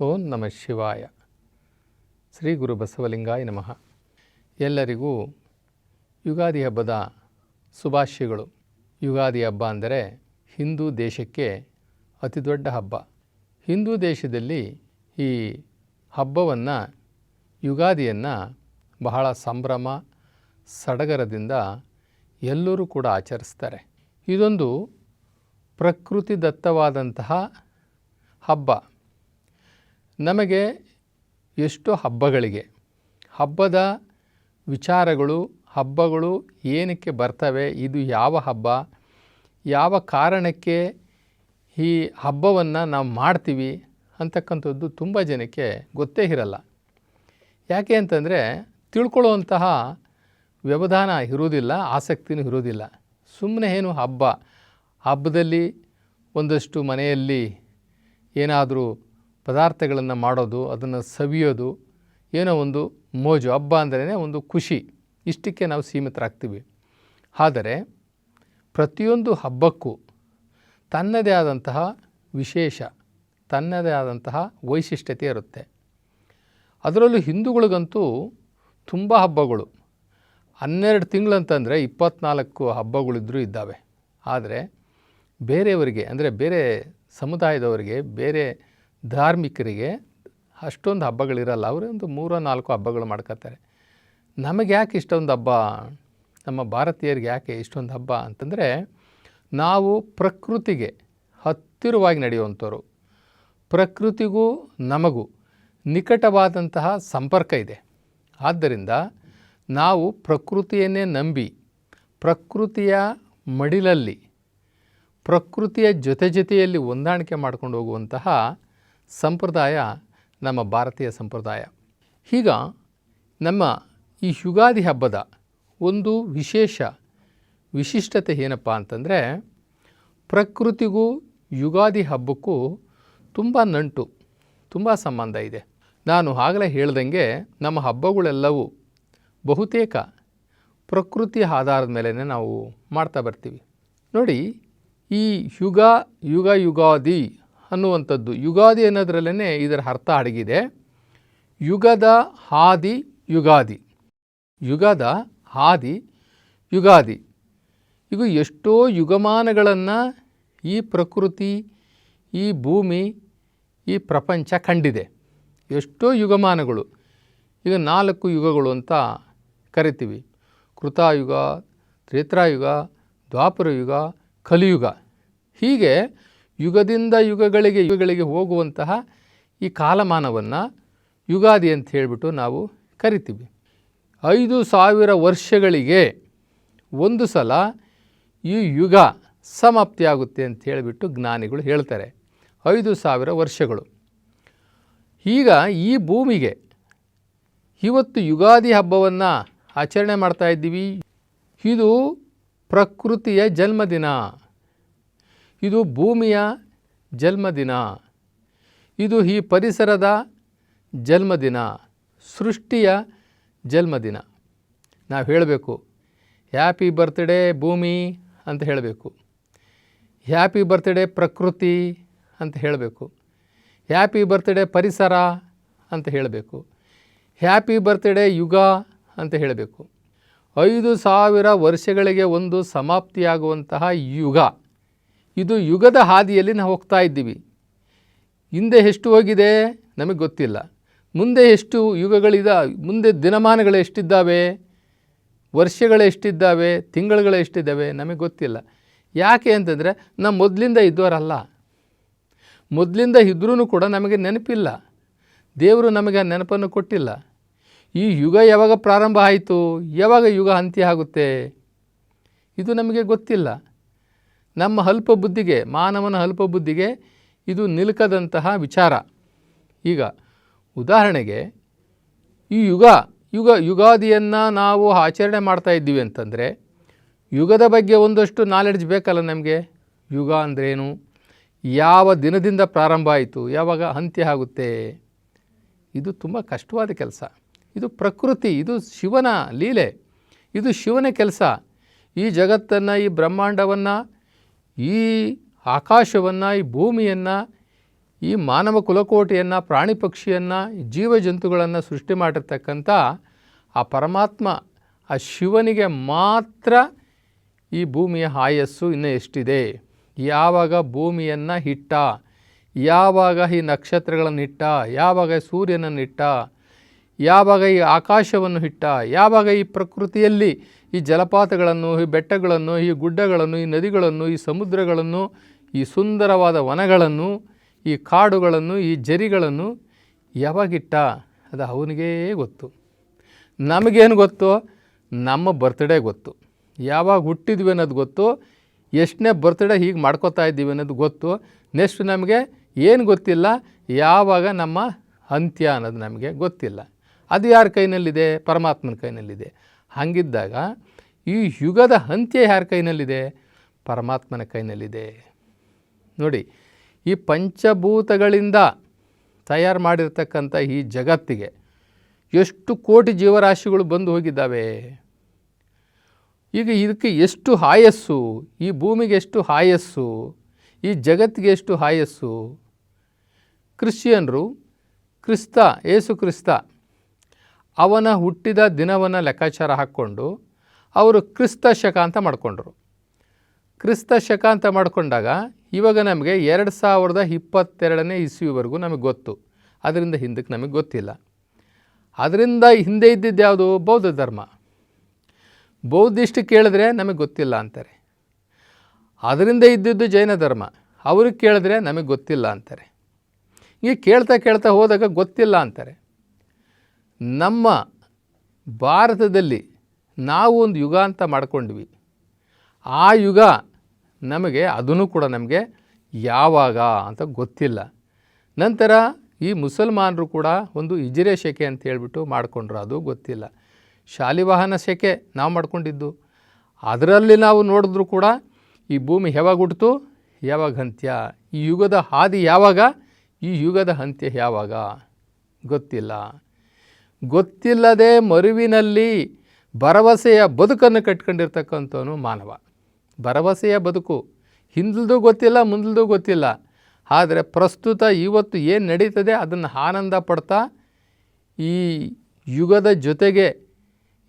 ಓಂ ನಮಃ ಶಿವಾಯ. ಶ್ರೀ ಗುರು ಬಸವಲಿಂಗಾಯ ನಮಃ. ಎಲ್ಲರಿಗೂ ಯುಗಾದಿ ಹಬ್ಬದ ಶುಭಾಶಯಗಳು. ಯುಗಾದಿ ಹಬ್ಬ ಅಂದರೆ ಹಿಂದೂ ದೇಶಕ್ಕೆ ಅತಿ ದೊಡ್ಡ ಹಬ್ಬ. ಹಿಂದೂ ದೇಶದಲ್ಲಿ ಈ ಹಬ್ಬವನ್ನು, ಯುಗಾದಿಯನ್ನು ಬಹಳ ಸಂಭ್ರಮ, ಸಡಗರದಿಂದ ಎಲ್ಲರೂ ಕೂಡ ಆಚರಿಸ್ತಾರೆ. ಇದೊಂದು ಪ್ರಕೃತಿ ದತ್ತವಾದಂತಹ ಹಬ್ಬ. ನಮಗೆ ಎಷ್ಟೋ ಹಬ್ಬಗಳಿಗೆ, ಹಬ್ಬದ ವಿಚಾರಗಳು, ಹಬ್ಬಗಳು ಏನಕ್ಕೆ ಬರ್ತವೆ, ಇದು ಯಾವ ಹಬ್ಬ, ಯಾವ ಕಾರಣಕ್ಕೆ ಈ ಹಬ್ಬವನ್ನು ನಾವು ಮಾಡ್ತೀವಿ ಅಂತಕ್ಕಂಥದ್ದು ತುಂಬ ಜನಕ್ಕೆ ಗೊತ್ತೇ ಇರಲ್ಲ. ಯಾಕೆ ಅಂತಂದರೆ ತಿಳ್ಕೊಳ್ಳುವಂತಹ ವ್ಯವಧಾನ ಇರುವುದಿಲ್ಲ, ಆಸಕ್ತಿನೂ ಇರುವುದಿಲ್ಲ. ಸುಮ್ಮನೆ ಏನು ಹಬ್ಬ, ಹಬ್ಬದಲ್ಲಿ ಒಂದಷ್ಟು ಮನೆಯಲ್ಲಿ ಏನಾದರೂ ಪದಾರ್ಥಗಳನ್ನು ಮಾಡೋದು, ಅದನ್ನು ಸವಿಯೋದು ಏನೋ ಒಂದು ಮೋಜು, ಹಬ್ಬ ಅಂದ್ರೇ ಒಂದು ಖುಷಿ. ಇಷ್ಟಕ್ಕೆ ನಾವು ಸೀಮಿತರಾಗ್ತೀವಿ. ಆದರೆ ಪ್ರತಿಯೊಂದು ಹಬ್ಬಕ್ಕೂ ತನ್ನದೇ ಆದಂತಹ ವಿಶೇಷ, ತನ್ನದೇ ಆದಂತಹ ವೈಶಿಷ್ಟ್ಯತೆ ಇರುತ್ತೆ. ಅದರಲ್ಲೂ ಹಿಂದೂಗಳಿಗಂತೂ ತುಂಬ ಹಬ್ಬಗಳು. ಹನ್ನೆರಡು ತಿಂಗಳಂತಂದರೆ ಇಪ್ಪತ್ನಾಲ್ಕು ಹಬ್ಬಗಳಿದ್ದರೂ ಇದ್ದಾವೆ. ಆದರೆ ಬೇರೆಯವರಿಗೆ, ಅಂದರೆ ಬೇರೆ ಸಮುದಾಯದವರಿಗೆ, ಬೇರೆ ಧಾರ್ಮಿಕರಿಗೆ ಅಷ್ಟೊಂದು ಹಬ್ಬಗಳಿರಲ್ಲ. ಅವರೇ ಒಂದು ಮೂರೋ, ನಾಲ್ಕು ಹಬ್ಬಗಳು ಮಾಡ್ಕೋತಾರೆ ನಮಗೆ ಯಾಕೆ ಇಷ್ಟೊಂದು ಹಬ್ಬ? ನಮ್ಮ ಭಾರತೀಯರಿಗೆ ಯಾಕೆ ಇಷ್ಟೊಂದು ಹಬ್ಬ ಅಂತಂದರೆ, ನಾವು ಪ್ರಕೃತಿಗೆ ಹತ್ತಿರವಾಗಿ ನಡೆಯುವಂಥವ್ರು. ಪ್ರಕೃತಿಗೂ ನಮಗೂ ನಿಕಟವಾದಂತಹ ಸಂಪರ್ಕ ಇದೆ. ಆದ್ದರಿಂದ ನಾವು ಪ್ರಕೃತಿಯನ್ನೇ ನಂಬಿ, ಪ್ರಕೃತಿಯ ಮಡಿಲಲ್ಲಿ, ಪ್ರಕೃತಿಯ ಜೊತೆ ಜೊತೆಯಲ್ಲಿ ಹೊಂದಾಣಿಕೆ ಮಾಡ್ಕೊಂಡು ಹೋಗುವಂತಹ ಸಂಪ್ರದಾಯ ನಮ್ಮ ಭಾರತೀಯ ಸಂಪ್ರದಾಯ. ಈಗ ನಮ್ಮ ಈ ಯುಗಾದಿ ಹಬ್ಬದ ಒಂದು ವಿಶೇಷ ವಿಶಿಷ್ಟತೆ ಏನಪ್ಪ ಅಂತಂದರೆ, ಪ್ರಕೃತಿಗೂ ಯುಗಾದಿ ಹಬ್ಬಕ್ಕೂ ತುಂಬ ನಂಟು, ತುಂಬ ಸಂಬಂಧ ಇದೆ. ನಾನು ಆಗಲೇ ಹೇಳ್ದಂಗೆ ನಮ್ಮ ಹಬ್ಬಗಳೆಲ್ಲವೂ ಬಹುತೇಕ ಪ್ರಕೃತಿ ಆಧಾರದ ಮೇಲೆ ನಾವು ಮಾಡ್ತಾ ಬರ್ತೀವಿ. ನೋಡಿ, ಈ ಯುಗ ಯುಗ, ಯುಗಾದಿ ಅನ್ನುವಂಥದ್ದು. ಯುಗಾದಿ ಅನ್ನೋದ್ರಲ್ಲೇ ಇದರ ಅರ್ಥ ಅಡಗಿದೆ. ಯುಗದ ಹಾದಿ, ಯುಗಾದಿ. ಯುಗದ ಹಾದಿ, ಯುಗಾದಿ. ಇದು ಎಷ್ಟೋ ಯುಗಮಾನಗಳನ್ನು ಈ ಪ್ರಕೃತಿ, ಈ ಭೂಮಿ, ಈ ಪ್ರಪಂಚ ಕಂಡಿದೆ. ಎಷ್ಟೋ ಯುಗಮಾನಗಳು. ಈಗ ನಾಲ್ಕು ಯುಗಗಳು ಅಂತ ಕರಿತೀವಿ. ಕೃತಾಯುಗ ತ್ರೇತಾಯುಗ ದ್ವಾಪರಯುಗ, ಕಲಿಯುಗ. ಹೀಗೆ ಯುಗದಿಂದ ಯುಗಗಳಿಗೆ ಯುಗಗಳಿಗೆ ಹೋಗುವಂತಹ ಈ ಕಾಲಮಾನವನ್ನು ಯುಗಾದಿ ಅಂತ ಹೇಳಿಬಿಟ್ಟು ನಾವು ಕರಿತೀವಿ. ಐದು ಸಾವಿರ ವರ್ಷಗಳಿಗೆ ಒಂದು ಸಲ ಈ ಯುಗ ಸಮಾಪ್ತಿಯಾಗುತ್ತೆ ಅಂತ ಹೇಳಿಬಿಟ್ಟು ಜ್ಞಾನಿಗಳು ಹೇಳ್ತಾರೆ. ಐದು ಸಾವಿರ ವರ್ಷಗಳು. ಈಗ ಈ ಭೂಮಿಗೆ ಇವತ್ತು ಯುಗಾದಿ ಹಬ್ಬವನ್ನು ಆಚರಣೆ ಮಾಡ್ತಾ ಇದ್ದೀವಿ. ಇದು ಪ್ರಕೃತಿಯ ಜನ್ಮದಿನ. ಇದು ಭೂಮಿಯ ಜನ್ಮದಿನ. ಇದು ಈ ಪರಿಸರದ ಜನ್ಮದಿನ, ಸೃಷ್ಟಿಯ ಜನ್ಮದಿನ. ನಾವು ಹೇಳಬೇಕು, ಹ್ಯಾಪಿ ಬರ್ತ್ಡೇ ಭೂಮಿ ಅಂತ ಹೇಳಬೇಕು. ಹ್ಯಾಪಿ ಬರ್ತ್ಡೇ ಪ್ರಕೃತಿ ಅಂತ ಹೇಳಬೇಕು. ಹ್ಯಾಪಿ ಬರ್ತ್ಡೇ ಪರಿಸರ ಅಂತ ಹೇಳಬೇಕು. ಹ್ಯಾಪಿ ಬರ್ತ್ಡೇ ಯುಗ ಅಂತ ಹೇಳಬೇಕು. ಐದು ಸಾವಿರ ವರ್ಷಗಳಿಗೆ ಒಂದು ಸಮಾಪ್ತಿಯಾಗುವಂತಹ ಯುಗ. ಇದು ಯುಗದ ಹಾದಿಯಲ್ಲಿ ನಾವು ಹೋಗ್ತಾ ಇದ್ದೀವಿ. ಹಿಂದೆ ಎಷ್ಟು ಹೋಗಿದೆ ನಮಗೆ ಗೊತ್ತಿಲ್ಲ. ಮುಂದೆ ಎಷ್ಟು ಯುಗಗಳಿದ, ಮುಂದೆ ದಿನಮಾನಗಳು ಎಷ್ಟಿದ್ದಾವೆ, ವರ್ಷಗಳು ಎಷ್ಟಿದ್ದಾವೆ, ತಿಂಗಳುಗಳು ಎಷ್ಟಿದ್ದಾವೆ ನಮಗೆ ಗೊತ್ತಿಲ್ಲ. ಯಾಕೆ ಅಂತಂದರೆ ನಾವು ಮೊದಲಿಂದ ಇದ್ದವರಲ್ಲ. ಮೊದಲಿಂದ ಇದ್ರೂ ಕೂಡ ನಮಗೆ ನೆನಪಿಲ್ಲ. ದೇವರು ನಮಗೆ ಆ ನೆನಪನ್ನು ಕೊಟ್ಟಿಲ್ಲ. ಈ ಯುಗ ಯಾವಾಗ ಪ್ರಾರಂಭ ಆಯಿತು, ಯಾವಾಗ ಯುಗ ಅಂತ್ಯ ಆಗುತ್ತೆ, ಇದು ನಮಗೆ ಗೊತ್ತಿಲ್ಲ. ನಮ್ಮ ಅಲ್ಪ ಬುದ್ಧಿಗೆ ಮಾನವನ ಅಲ್ಪ ಬುದ್ಧಿಗೆ ಇದು ನಿಲುಕದಂತಹ ವಿಚಾರ. ಈಗ ಉದಾಹರಣೆಗೆ, ಈ ಯುಗ ಯುಗ, ಯುಗಾದಿಯನ್ನು ನಾವು ಆಚರಣೆ ಮಾಡ್ತಾ ಇದ್ದೀವಿ ಅಂತಂದರೆ, ಯುಗದ ಬಗ್ಗೆ ಒಂದಷ್ಟು ನಾಲೆಡ್ಜ್ ಬೇಕಲ್ಲ ನಮಗೆ? ಯುಗ ಅಂದ್ರೇನು? ಯಾವ ದಿನದಿಂದ ಪ್ರಾರಂಭ ಆಯಿತು? ಯಾವಾಗ ಅಂತ್ಯ ಆಗುತ್ತೆ? ಇದು ತುಂಬ ಕಷ್ಟವಾದ ಕೆಲಸ. ಇದು ಪ್ರಕೃತಿ, ಇದು ಶಿವನ ಲೀಲೆ. ಇದು ಶಿವನ ಕೆಲಸ. ಈ ಜಗತ್ತನ್ನು, ಈ ಬ್ರಹ್ಮಾಂಡವನ್ನು ಈ ಆಕಾಶವನ್ನು, ಈ ಭೂಮಿಯನ್ನು, ಈ ಮಾನವ ಕುಲಕೋಟಿಯನ್ನು, ಪ್ರಾಣಿ ಪಕ್ಷಿಯನ್ನು ಜೀವ ಜಂತುಗಳನ್ನು ಸೃಷ್ಟಿ ಮಾಡಿರ್ತಕ್ಕಂಥ ಆ ಪರಮಾತ್ಮ, ಆ ಶಿವನಿಗೆ ಮಾತ್ರ ಈ ಭೂಮಿಯ ಆಯಸ್ಸು ಇನ್ನೂ ಎಷ್ಟಿದೆ? ಯಾವಾಗ ಭೂಮಿಯನ್ನು ಹಿಟ್ಟ? ಯಾವಾಗ ಈ ನಕ್ಷತ್ರಗಳನ್ನು ಇಟ್ಟ ಯಾವಾಗ ಸೂರ್ಯನನ್ನು ಇಟ್ಟ ಯಾವಾಗ ಈ ಆಕಾಶವನ್ನು ಇಟ್ಟ ಯಾವಾಗ ಈ ಪ್ರಕೃತಿಯಲ್ಲಿ ಈ ಜಲಪಾತಗಳನ್ನು, ಈ ಬೆಟ್ಟಗಳನ್ನು, ಈ ಗುಡ್ಡಗಳನ್ನು, ಈ ನದಿಗಳನ್ನು, ಈ ಸಮುದ್ರಗಳನ್ನು, ಈ ಸುಂದರವಾದ ವನಗಳನ್ನು, ಈ ಕಾಡುಗಳನ್ನು, ಈ ಜರಿಗಳನ್ನು ಯಾವಾಗಿಟ್ಟ? ಅದು ಅವನಿಗೇ ಗೊತ್ತು. ನಮಗೇನು ಗೊತ್ತು? ನಮ್ಮ ಬರ್ತ್ಡೇ ಗೊತ್ತು. ಯಾವಾಗ ಹುಟ್ಟಿದ್ವಿ ಅನ್ನೋದು ಗೊತ್ತು. ಎಷ್ಟನೇ ಬರ್ತ್ಡೇ ಹೀಗೆ ಮಾಡ್ಕೋತಾ ಇದ್ದೀವಿ ಅನ್ನೋದು ಗೊತ್ತು. ನೆಕ್ಸ್ಟ್ ನಮಗೆ ಏನು ಗೊತ್ತಿಲ್ಲ? ಯಾವಾಗ ನಮ್ಮ ಅಂತ್ಯ ಅನ್ನೋದು ನಮಗೆ ಗೊತ್ತಿಲ್ಲ. ಅದು ಯಾರ ಕೈನಲ್ಲಿದೆ? ಪರಮಾತ್ಮನ ಕೈನಲ್ಲಿದೆ. ಹಾಗಿದ್ದಾಗ ಈ ಯುಗದ ಅಂತ್ಯ ಯಾರ ಕೈನಲ್ಲಿದೆ? ಪರಮಾತ್ಮನ ಕೈನಲ್ಲಿದೆ. ನೋಡಿ, ಈ ಪಂಚಭೂತಗಳಿಂದ ತಯಾರು ಮಾಡಿರ್ತಕ್ಕಂಥ ಈ ಜಗತ್ತಿಗೆ ಎಷ್ಟು ಕೋಟಿ ಜೀವರಾಶಿಗಳು ಬಂದು ಹೋಗಿದ್ದಾವೆ? ಈಗ ಇದಕ್ಕೆ ಎಷ್ಟು ಆಯಸ್ಸು? ಈ ಭೂಮಿಗೆ ಎಷ್ಟು ಆಯಸ್ಸು? ಈ ಜಗತ್ತಿಗೆ ಎಷ್ಟು ಆಯಸ್ಸು? ಕ್ರಿಶ್ಚಿಯನ್ರು ಕ್ರಿಸ್ತ, ಏಸು ಕ್ರಿಸ್ತ ಅವನ ಹುಟ್ಟಿದ ದಿನವನ್ನು ಲೆಕ್ಕಾಚಾರ ಹಾಕ್ಕೊಂಡು ಅವರು ಕ್ರಿಸ್ತ ಶಕ ಅಂತ ಮಾಡಿಕೊಂಡ್ರು. ಕ್ರಿಸ್ತ ಶಕ ಅಂತ ಮಾಡಿಕೊಂಡಾಗ ಇವಾಗ ನಮಗೆ ಎರಡು ಸಾವಿರದ ಇಪ್ಪತ್ತೆರಡನೇ ಇಸ್ವಿವರೆಗೂ ನಮಗೆ ಗೊತ್ತು. ಅದರಿಂದ ಹಿಂದಕ್ಕೆ ನಮಗೆ ಗೊತ್ತಿಲ್ಲ. ಅದರಿಂದ ಹಿಂದೆ ಇದ್ದಿದ್ದು ಯಾವುದು? ಬೌದ್ಧ ಧರ್ಮ. ಬೌದ್ಧಿಷ್ಟು ಕೇಳಿದ್ರೆ ನಮಗೆ ಗೊತ್ತಿಲ್ಲ ಅಂತಾರೆ. ಅದರಿಂದ ಇದ್ದಿದ್ದು ಜೈನ ಧರ್ಮ. ಅವ್ರಿಗೆ ಕೇಳಿದ್ರೆ ನಮಗೆ ಗೊತ್ತಿಲ್ಲ ಅಂತಾರೆ. ಹೀಗೆ ಕೇಳ್ತಾ ಕೇಳ್ತಾ ಹೋದಾಗ ಗೊತ್ತಿಲ್ಲ ಅಂತಾರೆ. ನಮ್ಮ ಭಾರತದಲ್ಲಿ ನಾವು ಒಂದು ಯುಗ ಅಂತ ಮಾಡಿಕೊಂಡ್ವಿ. ಆ ಯುಗ ನಮಗೆ, ಅದನ್ನು ಕೂಡ ನಮಗೆ ಯಾವಾಗ ಅಂತ ಗೊತ್ತಿಲ್ಲ. ನಂತರ ಈ ಮುಸಲ್ಮಾನರು ಕೂಡ ಒಂದು ಇಜಿರೆ ಶೆಕೆ ಅಂತ ಹೇಳ್ಬಿಟ್ಟು ಮಾಡಿಕೊಂಡ್ರು, ಅದು ಗೊತ್ತಿಲ್ಲ. ಶಾಲಿವಾಹನ ಶೆಕೆ ನಾವು ಮಾಡ್ಕೊಂಡಿದ್ದು. ಅದರಲ್ಲಿ ನಾವು ನೋಡಿದ್ರು ಕೂಡ ಈ ಭೂಮಿ ಯಾವಾಗ ಹುಟ್ಟಿತು ಯಾವಾಗ ಅಂತ್ಯ, ಈ ಯುಗದ ಹಾದಿ ಯಾವಾಗ, ಈ ಯುಗದ ಅಂತ್ಯ ಯಾವಾಗ ಗೊತ್ತಿಲ್ಲ. ಗೊತ್ತಿಲ್ಲದೆ ಮರುವಿನಲ್ಲಿ ಭರವಸೆಯ ಬದುಕನ್ನು ಕಟ್ಕೊಂಡಿರ್ತಕ್ಕಂಥವನು ಮಾನವ. ಭರವಸೆಯ ಬದುಕು. ಹಿಂದಲ್ದೂ ಗೊತ್ತಿಲ್ಲ, ಮುಂದಲ್ದೂ ಗೊತ್ತಿಲ್ಲ. ಆದರೆ ಪ್ರಸ್ತುತ ಇವತ್ತು ಏನು ನಡೀತದೆ ಅದನ್ನು ಆನಂದ ಪಡ್ತಾ ಈ ಯುಗದ ಜೊತೆಗೆ,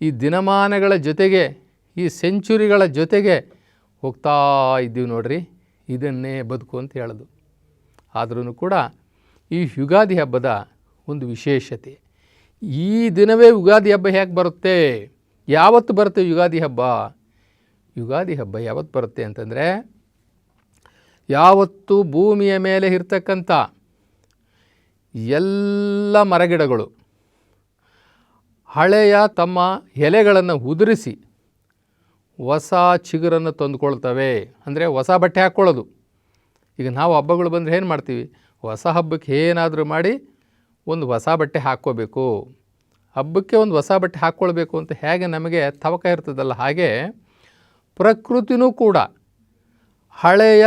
ಈ ದಿನಮಾನಗಳ ಜೊತೆಗೆ, ಈ ಸೆಂಚುರಿಗಳ ಜೊತೆಗೆ ಹೋಗ್ತಾ ಇದ್ದೀವಿ ನೋಡ್ರಿ. ಇದನ್ನೇ ಬದುಕು ಅಂತ ಹೇಳೋದು. ಆದ್ರೂ ಕೂಡ ಈ ಯುಗಾದಿ ಹಬ್ಬದ ಒಂದು ವಿಶೇಷತೆ. ಈ ದಿನವೇ ಯುಗಾದಿ ಹಬ್ಬ ಹೇಗೆ ಬರುತ್ತೆ? ಯಾವತ್ತು ಬರುತ್ತೆ ಯುಗಾದಿ ಹಬ್ಬ? ಯುಗಾದಿ ಹಬ್ಬ ಯಾವತ್ತು ಬರುತ್ತೆ ಅಂತಂದರೆ, ಯಾವತ್ತು ಭೂಮಿಯ ಮೇಲೆ ಇರ್ತಕ್ಕಂಥ ಎಲ್ಲ ಮರಗಿಡಗಳು ಹಳೆಯ ತಮ್ಮ ಎಲೆಗಳನ್ನು ಉದುರಿಸಿ ಹೊಸ ಚಿಗುರನ್ನು ತಂದುಕೊಳ್ತವೆ. ಅಂದರೆ ಹೊಸ ಬಟ್ಟೆ ಹಾಕ್ಕೊಳ್ಳೋದು. ಈಗ ನಾವು ಹಬ್ಬಗಳು ಬಂದರೆ ಏನು ಮಾಡ್ತೀವಿ? ಹೊಸ ಹಬ್ಬಕ್ಕೆ ಏನಾದರೂ ಮಾಡಿ ಒಂದು ಹೊಸ ಬಟ್ಟೆ ಹಾಕ್ಕೋಬೇಕು. ಹಬ್ಬಕ್ಕೆ ಒಂದು ಹೊಸ ಬಟ್ಟೆ ಹಾಕ್ಕೊಳ್ಬೇಕು ಅಂತ ಹೇಗೆ ನಮಗೆ ತವಕ ಇರ್ತದಲ್ಲ ಹಾಗೆ ಪ್ರಕೃತಿನೂ ಕೂಡ ಹಳೆಯ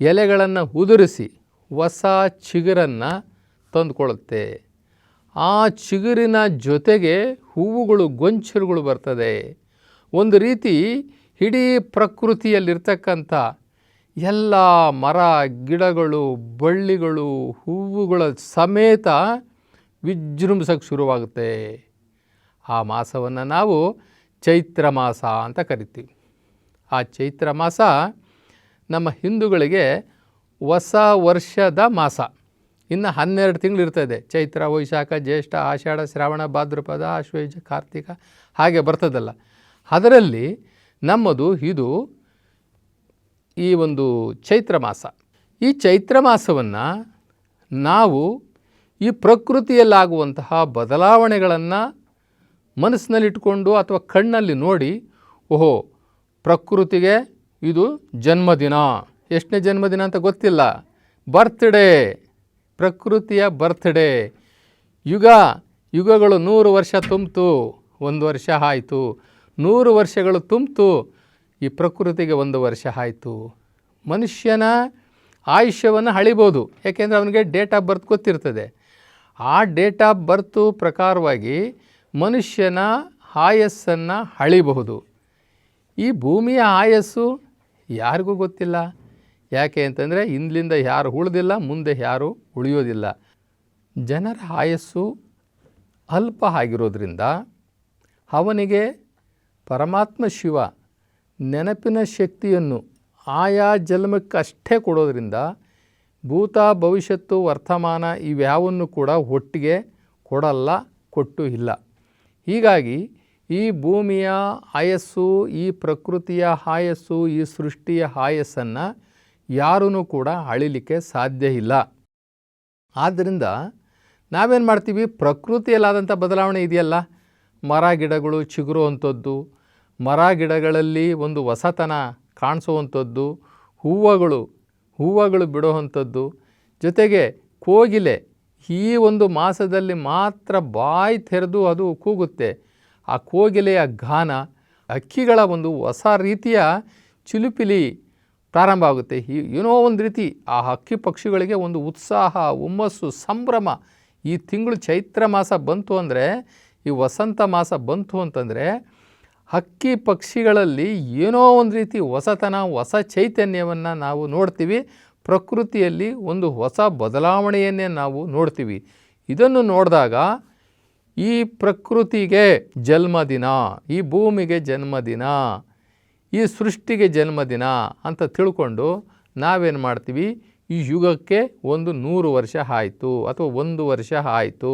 ಎಲೆಗಳನ್ನು ಉದುರಿಸಿ ಹೊಸ ಚಿಗುರನ್ನು ತಂದುಕೊಳ್ಳುತ್ತೆ. ಆ ಚಿಗುರಿನ ಜೊತೆಗೆ ಹೂವುಗಳು ಗೊಂಚಲುಗಳು ಬರ್ತದೆ. ಒಂದು ರೀತಿ ಇಡೀ ಪ್ರಕೃತಿಯಲ್ಲಿರ್ತಕ್ಕಂಥ ಎಲ್ಲ ಮರ, ಗಿಡಗಳು, ಬಳ್ಳಿಗಳು, ಹೂವುಗಳ ಸಮೇತ ವಿಜೃಂಭಿಸೋಕ್ಕೆ ಶುರುವಾಗುತ್ತೆ. ಆ ಮಾಸವನ್ನು ನಾವು ಚೈತ್ರ ಮಾಸ ಅಂತ ಕರಿತೀವಿ. ಆ ಚೈತ್ರ ಮಾಸ ನಮ್ಮ ಹಿಂದೂಗಳಿಗೆ ಹೊಸ ವರ್ಷದ ಮಾಸ. ಇನ್ನು ಹನ್ನೆರಡು ತಿಂಗಳು ಇರ್ತದೆ ಚೈತ್ರ, ವೈಶಾಖ, ಜ್ಯೇಷ್ಠ, ಆಷಾಢ, ಶ್ರಾವಣ, ಭಾದ್ರಪದ ಆಶ್ವಯುಜ ಕಾರ್ತಿಕ ಹಾಗೆ ಬರ್ತದಲ್ಲ. ಅದರಲ್ಲಿ ನಮ್ಮದು ಇದು ಈ ಒಂದು ಚೈತ್ರ ಮಾಸ. ಈ ಚೈತ್ರ ಮಾಸವನ್ನು ನಾವು ಈ ಪ್ರಕೃತಿಯಲ್ಲಾಗುವಂತಹ ಬದಲಾವಣೆಗಳನ್ನು ಮನಸ್ಸಿನಲ್ಲಿಟ್ಟುಕೊಂಡು ಅಥವಾ ಕಣ್ಣಲ್ಲಿ ನೋಡಿ, ಓಹೋ, ಪ್ರಕೃತಿಗೆ ಇದು ಜನ್ಮದಿನ. ಎಷ್ಟನೇ ಜನ್ಮದಿನ ಅಂತ ಗೊತ್ತಿಲ್ಲ. ಬರ್ತ್ಡೇ, ಪ್ರಕೃತಿಯ ಬರ್ತ್ಡೇ. ಯುಗ, ಯುಗಗಳು ನೂರು ವರ್ಷ ತುಂಬಿತು, ಒಂದು ವರ್ಷ ಆಯಿತು. ನೂರು ವರ್ಷಗಳು ತುಂಬಿತು ಈ ಪ್ರಕೃತಿಗೆ ಒಂದು ವರ್ಷ ಆಯಿತು. ಮನುಷ್ಯನ ಆಯುಷ್ಯವನ್ನು ಅಳಿಬೋದು. ಯಾಕೆಂದರೆ ಅವನಿಗೆ ಡೇಟ್ ಆಫ್ ಬರ್ತ್ ಗೊತ್ತಿರ್ತದೆ. ಆ ಡೇಟ್ ಆಫ್ ಬರ್ತು ಪ್ರಕಾರವಾಗಿ ಮನುಷ್ಯನ ಆಯಸ್ಸನ್ನು ಅಳಿಬಹುದು. ಈ ಭೂಮಿಯ ಆಯಸ್ಸು ಯಾರಿಗೂ ಗೊತ್ತಿಲ್ಲ. ಯಾಕೆ ಅಂತಂದರೆ ಇಂದಲಿಂದ ಯಾರು ಉಳಿದಿಲ್ಲ, ಮುಂದೆ ಯಾರು ಉಳಿಯೋದಿಲ್ಲ. ಜನರ ಆಯಸ್ಸು ಅಲ್ಪ ಆಗಿರೋದ್ರಿಂದ ಅವನಿಗೆ ಪರಮಾತ್ಮ ಶಿವ ನೆನಪಿನ ಶಕ್ತಿಯನ್ನು ಆಯಾ ಜನ್ಮಕ್ಕಷ್ಟೇ ಕೊಡೋದ್ರಿಂದ ಭೂತ ಭವಿಷ್ಯತ್ತು ವರ್ತಮಾನ ಇವ್ಯಾವನ್ನು ಕೂಡ ಒಟ್ಟಿಗೆ ಕೊಡಲ್ಲ, ಕೊಟ್ಟು ಇಲ್ಲ. ಹೀಗಾಗಿ ಈ ಭೂಮಿಯ ಆಯಸ್ಸು, ಈ ಪ್ರಕೃತಿಯ ಆಯಸ್ಸು, ಈ ಸೃಷ್ಟಿಯ ಆಯಸ್ಸನ್ನು ಯಾರೂ ಕೂಡ ಅಳಿಲಿಕ್ಕೆ ಸಾಧ್ಯ ಇಲ್ಲ. ಆದ್ದರಿಂದ ನಾವೇನು ಮಾಡ್ತೀವಿ? ಪ್ರಕೃತಿಯಲ್ಲಾದಂಥ ಬದಲಾವಣೆ ಇದೆಯಲ್ಲ? ಮರ, ಗಿಡಗಳು ಚಿಗುರುವಂಥದ್ದು ಮರ ಗಿಡಗಳಲ್ಲಿ ಒಂದು ಹೊಸತನ ಕಾಣಿಸುವಂಥದ್ದು, ಹೂವುಗಳು ಹೂವುಗಳು ಬಿಡುವಂಥದ್ದು. ಜೊತೆಗೆ ಕೋಗಿಲೆ ಈ ಒಂದು ಮಾಸದಲ್ಲಿ ಮಾತ್ರ ಬಾಯಿ ತೆರೆದು ಅದು ಕೂಗುತ್ತೆ. ಆ ಕೋಗಿಲೆಯ ಗಾನ ಹಕ್ಕಿಗಳ ಒಂದು ಹೊಸ ರೀತಿಯ ಚಿಲುಪಿಲಿ ಪ್ರಾರಂಭ ಆಗುತ್ತೆ. ಏನೋ ಒಂದು ರೀತಿ ಆ ಹಕ್ಕಿ ಪಕ್ಷಿಗಳಿಗೆ ಒಂದು ಉತ್ಸಾಹ, ಹುಮ್ಮಸ್ಸು, ಸಂಭ್ರಮ ಈ ತಿಂಗಳು ಚೈತ್ರ ಮಾಸ ಬಂತು ಅಂದರೆ, ಈ ವಸಂತ ಮಾಸ ಬಂತು ಅಂತಂದರೆ ಹಕ್ಕಿ ಪಕ್ಷಿಗಳಲ್ಲಿ ಏನೋ ಒಂದು ರೀತಿ ಹೊಸತನ, ಹೊಸ ಚೈತನ್ಯವನ್ನು ನಾವು ನೋಡ್ತೀವಿ. ಪ್ರಕೃತಿಯಲ್ಲಿ ಒಂದು ಹೊಸ ಬದಲಾವಣೆಯನ್ನೇ ನಾವು ನೋಡ್ತೀವಿ. ಇದನ್ನು ನೋಡಿದಾಗ ಈ ಪ್ರಕೃತಿಗೆ ಜನ್ಮದಿನ, ಈ ಭೂಮಿಗೆ ಜನ್ಮದಿನ, ಈ ಸೃಷ್ಟಿಗೆ ಜನ್ಮದಿನ ಅಂತ ತಿಳ್ಕೊಂಡು ನಾವೇನು ಮಾಡ್ತೀವಿ? ಈ ಯುಗಕ್ಕೆ ಒಂದು ನೂರು ವರ್ಷ ಆಯಿತು ಅಥವಾ ಒಂದು ವರ್ಷ ಆಯಿತು.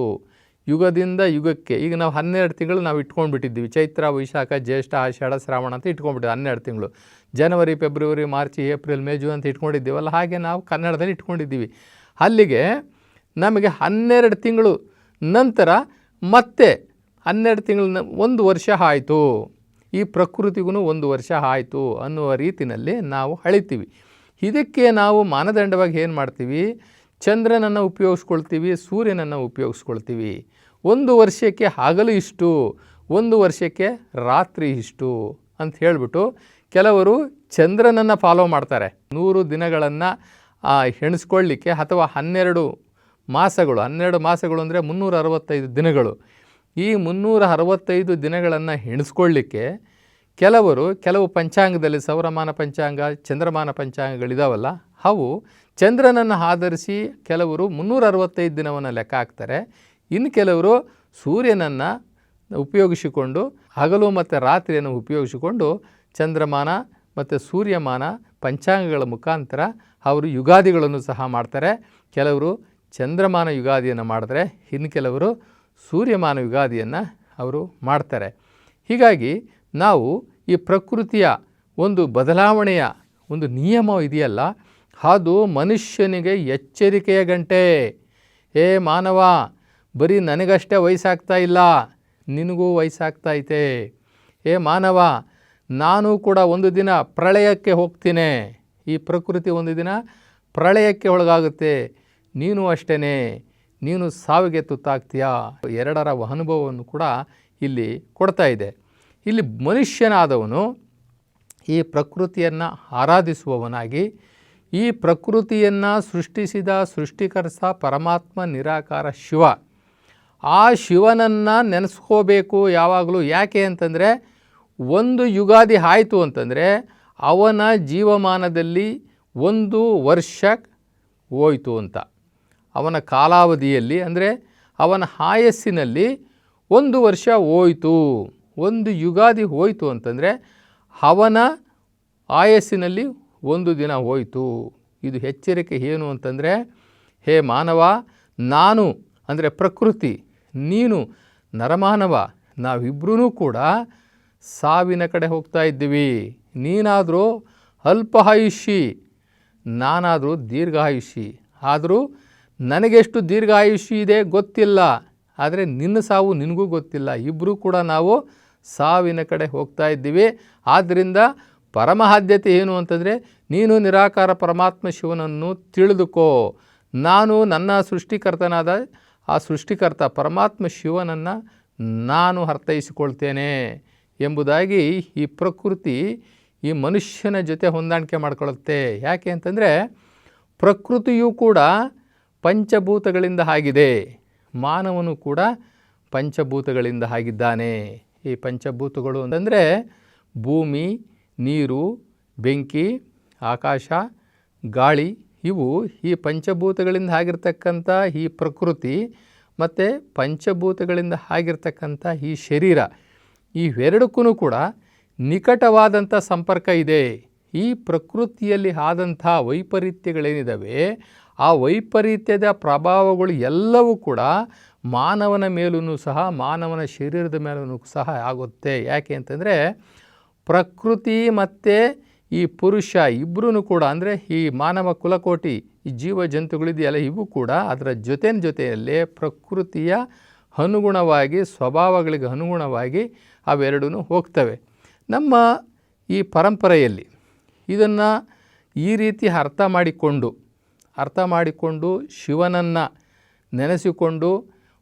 ಯುಗದಿಂದ ಯುಗಕ್ಕೆ. ಈಗ ನಾವು ಹನ್ನೆರಡು ತಿಂಗಳು ನಾವು ಇಟ್ಕೊಂಡ್ಬಿಟ್ಟಿದ್ದೀವಿ. ಚೈತ್ರ, ವೈಶಾಖ, ಜ್ಯೇಷ್ಠ, ಆಷಾಢ, ಶ್ರಾವಣ ಅಂತ ಇಟ್ಕೊಂಡ್ಬಿಟ್ಟಿದ್ವಿ ಹನ್ನೆರಡು ತಿಂಗಳು. ಜನವರಿ, ಫೆಬ್ರವರಿ, ಮಾರ್ಚ್, ಏಪ್ರಿಲ್, ಮೇ, ಜೂನ್ ಅಂತ ಇಟ್ಕೊಂಡಿದ್ದೀವಲ್ಲ, ಹಾಗೆ ನಾವು ಕನ್ನಡದಲ್ಲಿ ಇಟ್ಕೊಂಡಿದ್ದೀವಿ. ಅಲ್ಲಿಗೆ ನಮಗೆ ಹನ್ನೆರಡು ತಿಂಗಳು ನಂತರ ಮತ್ತೆ ಹನ್ನೆರಡು ತಿಂಗಳ ಒಂದು ವರ್ಷ ಆಯಿತು. ಈ ಪ್ರಕೃತಿಗೂ ಒಂದು ವರ್ಷ ಆಯಿತು ಅನ್ನುವ ರೀತಿಯಲ್ಲಿ ನಾವು ಅಳಿತೀವಿ. ಇದಕ್ಕೆ ನಾವು ಮಾನದಂಡವಾಗಿ ಏನು ಮಾಡ್ತೀವಿ? ಚಂದ್ರನನ್ನು ಉಪಯೋಗಿಸ್ಕೊಳ್ತೀವಿ, ಸೂರ್ಯನನ್ನು ಉಪಯೋಗಿಸ್ಕೊಳ್ತೀವಿ. ಒಂದು ವರ್ಷಕ್ಕೆ ಹಗಲು ಇಷ್ಟು, ಒಂದು ವರ್ಷಕ್ಕೆ ರಾತ್ರಿ ಇಷ್ಟು ಅಂತ ಹೇಳಿಬಿಟ್ಟು ಕೆಲವರು ಚಂದ್ರನನ್ನು ಫಾಲೋ ಮಾಡ್ತಾರೆ. ನೂರು ದಿನಗಳನ್ನು ಹೆಣಿಸ್ಕೊಳ್ಳಿಕ್ಕೆ ಅಥವಾ ಹನ್ನೆರಡು ಮಾಸಗಳು ಹನ್ನೆರಡು ಮಾಸಗಳು ಅಂದರೆ ಮುನ್ನೂರ ಅರವತ್ತೈದು ದಿನಗಳು. ಈ ಮುನ್ನೂರ ಅರವತ್ತೈದು ದಿನಗಳನ್ನು ಹೆಣಿಸ್ಕೊಳ್ಳಿಕ್ಕೆ ಕೆಲವರು, ಕೆಲವು ಪಂಚಾಂಗದಲ್ಲಿ ಸೌರಮಾನ ಪಂಚಾಂಗ, ಚಂದ್ರಮಾನ ಪಂಚಾಂಗಗಳಿದಾವಲ್ಲ, ಅವು ಚಂದ್ರನನ್ನು ಆಧರಿಸಿ ಕೆಲವರು ಮುನ್ನೂರ ಅರವತ್ತೈದು ದಿನವನ್ನು ಲೆಕ್ಕ ಹಾಕ್ತಾರೆ. ಇನ್ನು ಕೆಲವರು ಸೂರ್ಯನನ್ನು ಉಪಯೋಗಿಸಿಕೊಂಡು, ಹಗಲು ಮತ್ತು ರಾತ್ರಿಯನ್ನು ಉಪಯೋಗಿಸಿಕೊಂಡು ಚಂದ್ರಮಾನ ಮತ್ತು ಸೂರ್ಯಮಾನ ಪಂಚಾಂಗಗಳ ಮುಖಾಂತರ ಅವರು ಯುಗಾದಿಗಳನ್ನು ಸಹ ಮಾಡ್ತಾರೆ. ಕೆಲವರು ಚಂದ್ರಮಾನ ಯುಗಾದಿಯನ್ನು ಮಾಡಿದ್ರೆ, ಇನ್ನು ಕೆಲವರು ಸೂರ್ಯಮಾನ ಯುಗಾದಿಯನ್ನು ಅವರು ಮಾಡ್ತಾರೆ. ಹೀಗಾಗಿ ನಾವು ಈ ಪ್ರಕೃತಿಯ ಒಂದು ಬದಲಾವಣೆಯ ಒಂದು ನಿಯಮ ಇದೆಯಲ್ಲ ಅದು ಮನುಷ್ಯನಿಗೆ ಎಚ್ಚರಿಕೆಯ ಗಂಟೆ. ಏ ಮಾನವ, ಬರೀ ನನಗಷ್ಟೇ ವಯಸ್ಸಾಗ್ತಾ ಇಲ್ಲ, ನಿನಗೂ ವಯಸ್ಸಾಗ್ತಾ ಐತೆ. ಏ ಮಾನವ, ನಾನು ಕೂಡ ಒಂದು ದಿನ ಪ್ರಳಯಕ್ಕೆ ಹೋಗ್ತೀನಿ. ಈ ಪ್ರಕೃತಿ ಒಂದು ದಿನ ಪ್ರಳಯಕ್ಕೆ ಒಳಗಾಗುತ್ತೆ. ನೀನು ಅಷ್ಟೇ ನೀನು ಸಾವಿಗೆ ತುತ್ತಾಗ್ತೀಯಾ? ಎರಡರ ಅನುಭವವನ್ನು ಕೂಡ ಇಲ್ಲಿ ಕೊಡ್ತಾ ಇದೆ. ಇಲ್ಲಿ ಮನುಷ್ಯನಾದವನು ಈ ಪ್ರಕೃತಿಯನ್ನು ಆರಾಧಿಸುವವನಾಗಿ ಈ ಪ್ರಕೃತಿಯನ್ನು ಸೃಷ್ಟಿಸಿದ ಸೃಷ್ಟಿಕರ್ತ ಪರಮಾತ್ಮ ನಿರಾಕಾರ ಶಿವ. ಆ ಶಿವನನ್ನು ನೆನೆಸ್ಕೋಬೇಕು ಯಾವಾಗಲೂ ಯಾಕೆ ಅಂತಂದರೆ ಒಂದು ಯುಗಾದಿ ಆಯಿತು ಅಂತಂದರೆ ಅವನ ಜೀವಮಾನದಲ್ಲಿ ಒಂದು ವರ್ಷ ಹೋಯಿತು ಅಂತ. ಅವನ ಕಾಲಾವಧಿಯಲ್ಲಿ ಅಂದರೆ ಅವನ ಆಯಸ್ಸಿನಲ್ಲಿ ಒಂದು ವರ್ಷ ಹೋಯಿತು. ಒಂದು ಯುಗಾದಿ ಹೋಯಿತು ಅಂತಂದರೆ ಅವನ ಆಯಸ್ಸಿನಲ್ಲಿ ಒಂದು ದಿನ ಹೋಯಿತು. ಇದು ಎಚ್ಚರಿಕೆ ಏನು ಅಂತಂದರೆ, ಹೇ ಮಾನವ, ನಾನು ಅಂದರೆ ಪ್ರಕೃತಿ, ನೀನು ನರಮಾನವ ನಾವಿಬ್ಬರೂ ಕೂಡ ಸಾವಿನ ಕಡೆ ಹೋಗ್ತಾ ಇದ್ದೀವಿ. ನೀನಾದರೂ ಅಲ್ಪಾಯುಷಿ ನಾನಾದರೂ ದೀರ್ಘಾಯುಷಿ. ಆದರೂ ನನಗೆಷ್ಟು ದೀರ್ಘಾಯುಷಿ ಇದೆ ಗೊತ್ತಿಲ್ಲ. ಆದರೆ ನಿನ್ನ ಸಾವು ನಿನಗೂ ಗೊತ್ತಿಲ್ಲ. ಇಬ್ಬರೂ ಕೂಡ ನಾವು ಸಾವಿನ ಕಡೆ ಹೋಗ್ತಾ ಇದ್ದೀವಿ. ಆದ್ದರಿಂದ ಪರಮಹಾದ್ಯತೆ ಏನು ಅಂತಂದರೆ, ನೀನು ನಿರಾಕಾರ ಪರಮಾತ್ಮ ಶಿವನನ್ನು ತಿಳಿದುಕೋ. ನಾನು ನನ್ನ ಸೃಷ್ಟಿಕರ್ತನಾದ ಆ ಸೃಷ್ಟಿಕರ್ತ ಪರಮಾತ್ಮ ಶಿವನನ್ನು ನಾನು ಅರ್ಥೈಸಿಕೊಳ್ತೇನೆ ಎಂಬುದಾಗಿ ಈ ಪ್ರಕೃತಿ ಈ ಮನುಷ್ಯನ ಜೊತೆ ಹೊಂದಾಣಿಕೆ ಮಾಡಿಕೊಳ್ಳುತ್ತೆ. ಯಾಕೆ ಅಂತಂದರೆ, ಪ್ರಕೃತಿಯೂ ಕೂಡ ಪಂಚಭೂತಗಳಿಂದ ಆಗಿದೆ. ಮಾನವನು ಕೂಡ ಪಂಚಭೂತಗಳಿಂದ ಆಗಿದ್ದಾನೆ. ಈ ಪಂಚಭೂತಗಳು ಅಂತಂದರೆ ಭೂಮಿ ನೀರು, ಬೆಂಕಿ, ಆಕಾಶ, ಗಾಳಿ ಇವು ಈ ಪಂಚಭೂತಗಳಿಂದ ಆಗಿರ್ತಕ್ಕಂಥ ಈ ಪ್ರಕೃತಿ ಮತ್ತು ಪಂಚಭೂತಗಳಿಂದ ಆಗಿರ್ತಕ್ಕಂಥ ಈ ಶರೀರ. ಇವೆರಡಕ್ಕೂ ಕೂಡ ನಿಕಟವಾದಂಥ ಸಂಪರ್ಕ ಇದೆ. ಈ ಪ್ರಕೃತಿಯಲ್ಲಿ ಆದಂಥ ವೈಪರೀತ್ಯಗಳೇನಿದ್ದಾವೆ ಆ ವೈಪರೀತ್ಯದ ಪ್ರಭಾವಗಳು ಎಲ್ಲವೂ ಕೂಡ ಮಾನವನ ಮೇಲೂ ಸಹ ಮಾನವನ ಶರೀರದ ಮೇಲೂ ಸಹ ಆಗುತ್ತೆ. ಯಾಕೆ ಅಂತಂದರೆ ಪ್ರಕೃತಿ ಮತ್ತು ಈ ಪುರುಷ ಇಬ್ಬರೂ ಕೂಡ, ಅಂದರೆ ಈ ಮಾನವ ಕುಲಕೋಟಿ, ಈ ಜೀವ ಜಂತುಗಳಿದೆಯಲ್ಲ ಇವು ಕೂಡ ಅದರ ಜೊತೆ ಜೊತೆಯಲ್ಲೇ ಪ್ರಕೃತಿಯ ಅನುಗುಣವಾಗಿ, ಸ್ವಭಾವಗಳಿಗೆ ಅನುಗುಣವಾಗಿ ಅವೆರಡೂ ಹೋಗ್ತವೆ. ನಮ್ಮ ಈ ಪರಂಪರೆಯಲ್ಲಿ ಇದನ್ನು ಈ ರೀತಿ ಅರ್ಥ ಮಾಡಿಕೊಂಡು ಅರ್ಥ ಮಾಡಿಕೊಂಡು ಶಿವನನ್ನು ನೆನೆಸಿಕೊಂಡು,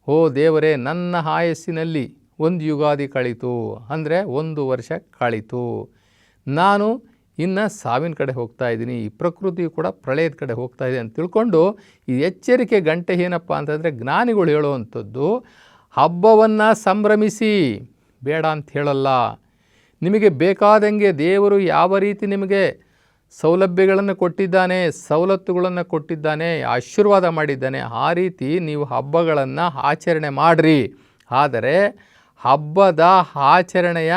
ಓ ದೇವರೇ, ನನ್ನ ಆಯಸ್ಸಿನಲ್ಲಿ ಒಂದು ಯುಗಾದಿ ಕಳೀತು, ಅಂದರೆ ಒಂದು ವರ್ಷ ಕಳೀತು. ನಾನು ಇನ್ನು ಸಾವಿನ ಕಡೆ ಹೋಗ್ತಾ ಇದ್ದೀನಿ, ಈ ಪ್ರಕೃತಿಯು ಕೂಡ ಪ್ರಳಯದ ಕಡೆ ಹೋಗ್ತಾ ಇದೆ ಅಂತ ತಿಳ್ಕೊಂಡು ಈ ಎಚ್ಚರಿಕೆ ಗಂಟೆ ಏನಪ್ಪ ಅಂತಂದರೆ ಜ್ಞಾನಿಗಳು ಹೇಳುವಂಥದ್ದು, ಹಬ್ಬವನ್ನು ಸಂಭ್ರಮಿಸಿ, ಬೇಡ ಅಂತ ಹೇಳಲ್ಲ. ನಿಮಗೆ ಬೇಕಾದಂಗೆ ದೇವರು ಯಾವ ರೀತಿ ನಿಮಗೆ ಸೌಲಭ್ಯಗಳನ್ನು ಕೊಟ್ಟಿದ್ದಾನೆ, ಸವಲತ್ತುಗಳನ್ನು ಕೊಟ್ಟಿದ್ದಾನೆ, ಆಶೀರ್ವಾದ ಮಾಡಿದ್ದಾನೆ, ಆ ರೀತಿ ನೀವು ಹಬ್ಬಗಳನ್ನು ಆಚರಣೆ ಮಾಡಿರಿ. ಆದರೆ ಹಬ್ಬದ ಆಚರಣೆಯ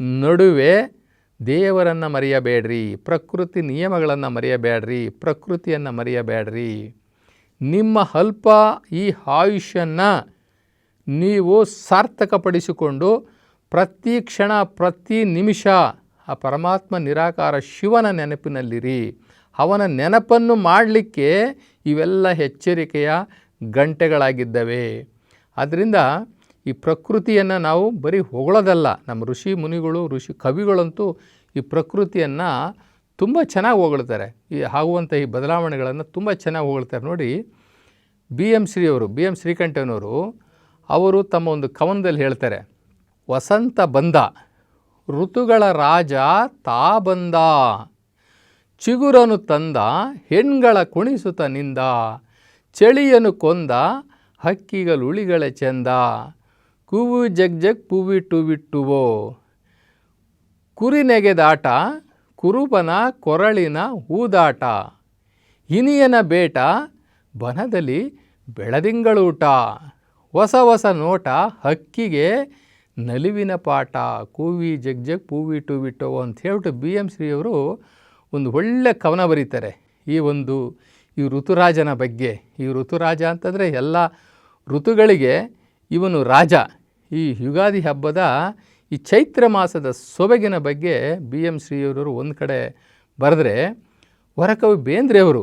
ನಡುವೆ ದೇವರನ್ನು ಮರೆಯಬೇಡ್ರಿ, ಪ್ರಕೃತಿ ನಿಯಮಗಳನ್ನು ಮರೆಯಬೇಡ್ರಿ, ಪ್ರಕೃತಿಯನ್ನು ಮರೆಯಬೇಡ್ರಿ. ನಿಮ್ಮ ಅಲ್ಪ ಈ ಆಯುಷ್ಯನ್ನು ನೀವು ಸಾರ್ಥಕಪಡಿಸಿಕೊಂಡು ಪ್ರತಿ ಕ್ಷಣ, ಪ್ರತಿ ನಿಮಿಷ ಆ ಪರಮಾತ್ಮ ನಿರಾಕಾರ ಶಿವನ ನೆನಪಿನಲ್ಲಿರಿ. ಅವನ ನೆನಪನ್ನು ಮಾಡಲಿಕ್ಕೆ ಇವೆಲ್ಲ ಎಚ್ಚರಿಕೆಯ ಗಂಟೆಗಳಾಗಿದ್ದವೆ. ಆದ್ದರಿಂದ ಈ ಪ್ರಕೃತಿಯನ್ನು ನಾವು ಬರೀ ಹೊಗಳೋದಲ್ಲ, ನಮ್ಮ ಋಷಿ ಮುನಿಗಳು, ಋಷಿ ಕವಿಗಳಂತೂ ಈ ಪ್ರಕೃತಿಯನ್ನು ತುಂಬ ಚೆನ್ನಾಗಿ ಹೊಗಳ್ತಾರೆ. ಈ ಆಗುವಂಥ ಈ ಬದಲಾವಣೆಗಳನ್ನು ತುಂಬ ಚೆನ್ನಾಗಿ ಹೊಗಳ್ತಾರೆ. ನೋಡಿ, ಬಿ ಎಂ ಶ್ರೀಯವರು, ಬಿ ಎಂ ಶ್ರೀಕಂಠನವರು ಅವರು ತಮ್ಮ ಒಂದು ಕವನದಲ್ಲಿ ಹೇಳ್ತಾರೆ, ವಸಂತ ಬಂದ, ಋತುಗಳ ರಾಜ ತಾ ಬಂದ, ಚಿಗುರನು ತಂದ, ಹೆಣ್ಗಳ ಕುಣಿಸುತ್ತ ನಿಂದ ಚಳಿಯನ್ನು ಕೊಂದ ಹಕ್ಕಿಗಳುಳಿಗಳ ಚೆಂದ ಕೂವು ಜಗ್ ಜಗ್ ಪೂವಿಟ್ಟು ಬಿಟ್ಟುವೋ ಕುರಿ ನೆಗೆದಾಟ ಕುರುಬನ ಕೊರಳಿನ ಊದಾಟ ಹಿನಿಯನ ಬೇಟ, ಬನದಲ್ಲಿ ಬೆಳದಿಂಗಳೂಟ. ಹೊಸ ಹೊಸ ನೋಟ, ಹಕ್ಕಿಗೆ ನಲಿವಿನ ಪಾಠ ಕೂವಿ ಜಗ್ ಜಗ್ ಪೂವಿ ಟು ಬಿಟ್ಟೋ ಅಂತ ಹೇಳ್ಬಿಟ್ಟು ಬಿ ಎಂ ಶ್ರೀಯವರು ಒಂದು ಒಳ್ಳೆ ಕವನ ಬರೀತಾರೆ. ಈ ಒಂದು ಈ ಋತುರಾಜನ ಬಗ್ಗೆ. ಈ ಋತುರಾಜ ಅಂತಂದರೆ ಎಲ್ಲ ಋತುಗಳಿಗೆ ಇವನು ರಾಜ. ಈ ಯುಗಾದಿ ಹಬ್ಬದ, ಈ ಚೈತ್ರ ಮಾಸದ ಸೊಬಗಿನ ಬಗ್ಗೆ ಬಿ ಎಂ ಶ್ರೀಯವರು ಒಂದು ಕಡೆ ಬರೆದ್ರೆ ವರಕವಿ ಬೇಂದ್ರೆಯವರು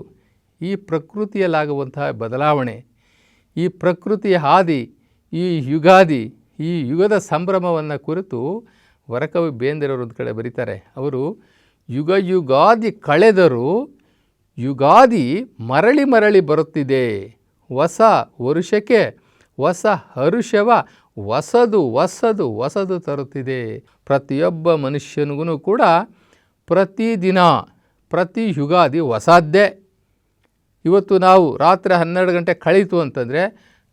ಈ ಪ್ರಕೃತಿಯಲ್ಲಾಗುವಂತಹ ಬದಲಾವಣೆ, ಈ ಪ್ರಕೃತಿಯ ಹಾದಿ, ಈ ಯುಗಾದಿ, ಈ ಯುಗದ ಸಂಭ್ರಮವನ್ನು ಕುರಿತು ವರಕವಿ ಬೇಂದ್ರೆಯವರು ಒಂದು ಕಡೆ ಬರೀತಾರೆ. ಅವರು, ಯುಗ ಯುಗಾದಿ ಕಳೆದರೂ ಯುಗಾದಿ ಮರಳಿ ಮರಳಿ ಬರುತ್ತಿದೆ, ಹೊಸ ವರುಷಕ್ಕೆ ಹೊಸ ಹರುಷವ ಹೊಸದು ಹೊಸದು ಹೊಸದು ತರುತ್ತಿದೆ. ಪ್ರತಿಯೊಬ್ಬ ಮನುಷ್ಯನಿಗೂ ಕೂಡ ಪ್ರತಿದಿನ, ಪ್ರತಿ ಯುಗಾದಿ ಹೊಸದ್ದೇ. ಇವತ್ತು ನಾವು ರಾತ್ರಿ ಹನ್ನೆರಡು ಗಂಟೆ ಕಳೀತು ಅಂತಂದರೆ